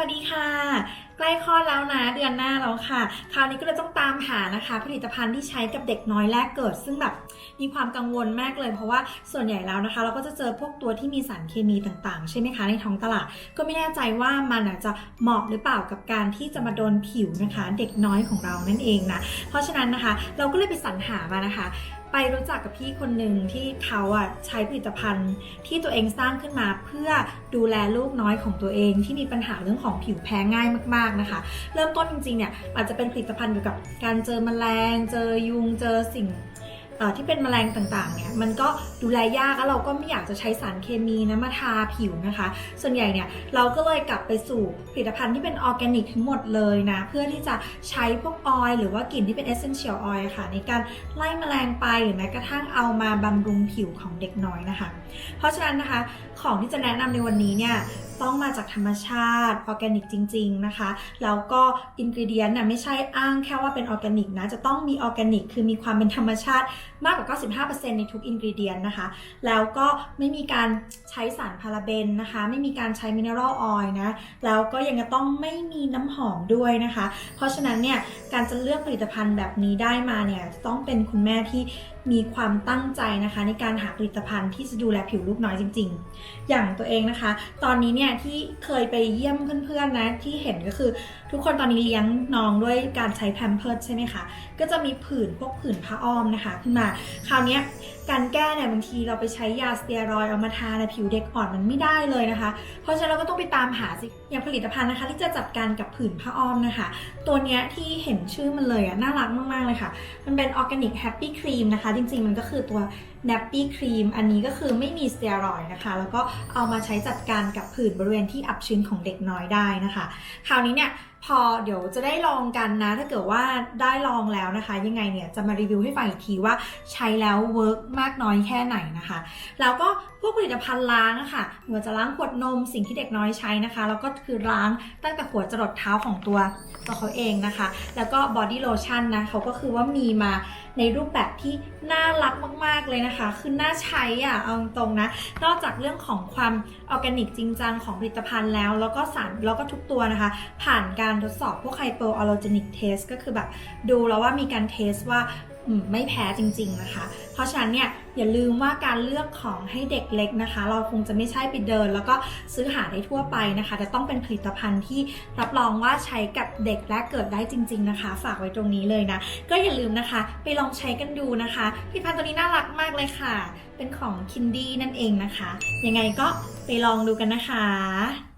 วัสดีค่ะ ใกล้คลอดแล้วนะเดือนหน้าแล้วค่ะ คราวนี้ก็เลยต้องตามหานะคะ ผลิตภัณฑ์ที่ใช้กับเด็กน้อยแรกเกิด ซึ่งแบบมีความกังวลมากเลย เพราะว่าส่วนใหญ่แล้วนะคะ เราก็จะเจอพวกตัวที่มีสารเคมีต่างๆ ใช่ไหมคะในท้องตลาด ก็ไม่แน่ใจว่ามันอาจจะเหมาะหรือเปล่ากับการที่จะมาโดนผิวนะคะ เด็กน้อยของเรานั่นเองนะเพราะฉะนั้นนะคะ เราก็เลยไปสรรหามานะคะไปรู้จักกับพี่คนหนึ่งที่เขาอะใช้ผลิตภัณฑ์ที่ตัวเองสร้างขึ้นมาเพื่อดูแลลูกน้อยของตัวเองที่มีปัญหาเรื่องของผิวแพ้ง่ายมากๆนะคะ เริ่มต้นจริงๆเนี่ยอาจจะเป็นผลิตภัณฑ์เกี่ยวกับการเจอแมลง เจอยุง เจอสิ่ง ที่เป็นแมลงต่างๆเนี่ยมันก็ดูแลยากแล้วเราก็ไม่อยากจะใช้สารเคมีนะมาทาผิวนะคะ ส่วนใหญ่เนี่ยเราก็เลยกลับไปสู่ผลิตภัณฑ์ที่เป็นออร์แกนิกทั้งหมดเลยนะ เพื่อที่จะใช้พวกออยล์หรือว่ากลิ่นที่เป็นเอเซนเชียลออยล์ค่ะ ในการไล่แมลงไปหรือแม้กระทั่งเอามาบำรุงผิวของเด็กน้อยนะคะ เพราะฉะนั้นนะคะของที่จะแนะนำในวันนี้เนี่ยต้องมาจากธรรมชาติออร์แกนิกจริง ๆ นะคะ แล้วก็อินก e เดียนน่ะไม่ใช่อ้างแค่ว่าเป็นออร์แกนิกนะ จะต้องมีออร์แกนิก คือมีความเป็นธรรมชาติมากกว่า 95%ในทุกอินกิเดียนนะคะ แล้วก็ไม่มีการใช้สารพาราเบนนะคะ ไม่มีการใช้มินเนอรัลออยล์นะ แล้วก็ยังจะต้องไม่มีน้ำหอมด้วยนะคะ เพราะฉะนั้นเนี่ย การจะเลือกผลิตภัณฑ์แบบนี้ได้มาเนี่ยต้องเป็นคุณแม่ที่มีความตั้งใจนะคะ ในการหาผลิตภัณฑ์ที่จะดูแลผิวลูกน้อยจริง ๆ อย่างตัวเองนะคะ ตอนนี้เนี่ยที่เคยไปเยี่ยมเพื่อนๆนะที่เห็นก็คือ ทุกคนตอนนี้เลี้ยงน้องด้วยการใช้แพมเพิร์ดใช่ไหมคะก็จะมีผื่นพวกผื่นผ้าอ้อมนะคะ ขึ้นมาคราวนี้การแก้เนี่ยบางทีเราไปใช้ยาสเตียรอยด์เอามาทาในผิวเด็กอ่อนมันไม่ได้เลยนะคะ เพราะฉะนั้นเราก็ต้องไปตามหาสิอย่างผลิตภัณฑ์นะคะ ที่จะจัดการกับผื่นผ้าอ้อมนะคะ ตัวเนี้ยที่เห็นชื่อมันเลยอะน่ารักมากๆเลยค่ะ มันเป็นออร์แกนิกแฮปปี้ครีมนะคะ จริงๆมันก็คือตัว n a p p y Cream อันนี้ก็คือไม่มีสเตียรอยนะคะ แล้วก็เอามาใช้จัดการกับผื่นบริเวณที่อับชื้นของเด็กน้อยได้นะคะ คราวนี้เนี่ยพอเดี๋ยวจะได้ลองกันนะ ถ้าเกิดว่าได้ลองแล้วนะคะ ยังไงเนี่ยจะมารีวิวให้ฟังอีกทีว่าใช้แล้วเวิร์กมากน้อยแค่ไหนนะคะ แล้วก็พวกผลิตภัณฑ์ล้างอะค่ะไม่ว่าจะล้างขวดนมสิ่งที่เด็กน้อยใช้นะคะ แล้วก็คือล้างตั้งแต่หัวจรดเท้าของตัวตัวเขาเองนะคะ แล้วก็บอดี้โลชั่นนะเขาก็คือว่ามีมาในรูปแบบที่น่ารักมากๆเลยนะคะคือน่าใช้อะเอาตรงนะ นอกจากเรื่องของความออร์แกนิกจริงจังของผลิตภัณฑ์แล้ว แล้วก็สารแล้วก็ทุกตัวนะคะ ผ่านการทดสอบพวกไฮเปอร์ออโลเจนิกเทสก็คือแบบดูแล้วว่ามีการเทสว่า ไม่แพ้จริง ๆนะคะ เพราะฉะนั้นเนี่ยอย่าลืมว่าการเลือกของให้เด็กเล็กนะคะ เราคงจะไม่ใช่ไปเดิน แล้วก็ซื้อหาได้ทั่วไปนะคะแต่ต้องเป็นผลิตภัณฑ์ที่รับรองว่าใช้กับเด็กและเกิดได้จริง ๆนะคะ ฝากไว้ตรงนี้เลยนะ ก็อย่าลืมนะคะ ไปลองใช้กันดูนะคะผลิตภัณฑ์ตัวนี้น่ารักมากเลยค่ะ เป็นของคินดี้นั่นเองนะคะ ยังไงก็ไปลองดูกันนะคะ